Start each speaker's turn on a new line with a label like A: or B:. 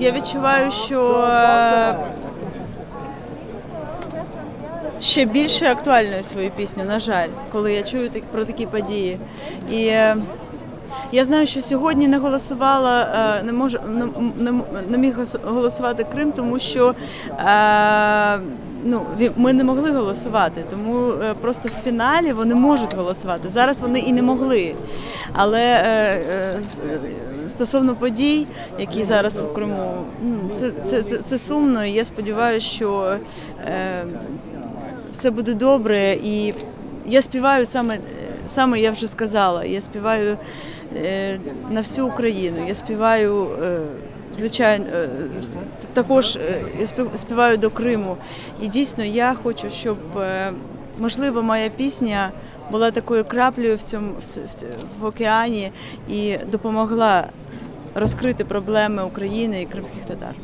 A: Я відчуваю, що е, ще більше актуальною свою пісню, на жаль, коли я чую про такі події. І е, я знаю, що сьогодні не голосувала, е, не можу не, не, міг голосувати Крим, тому що е, ну, ми не могли голосувати. Тому е, просто в фіналі вони можуть голосувати. Зараз вони і не могли. Але стосовно подій, які зараз у Криму, ну, це, це, це, це сумно. І я сподіваюся, що все буде добре. І я співаю саме, саме я вже сказала, я співаю е, на всю Україну. Я співаю, е, звичайно, е, також я спів- співаю до Криму. І дійсно я хочу, щоб можливо моя пісня була такою краплею в цьому в океані і допомогла розкрити проблеми України і кримських татар.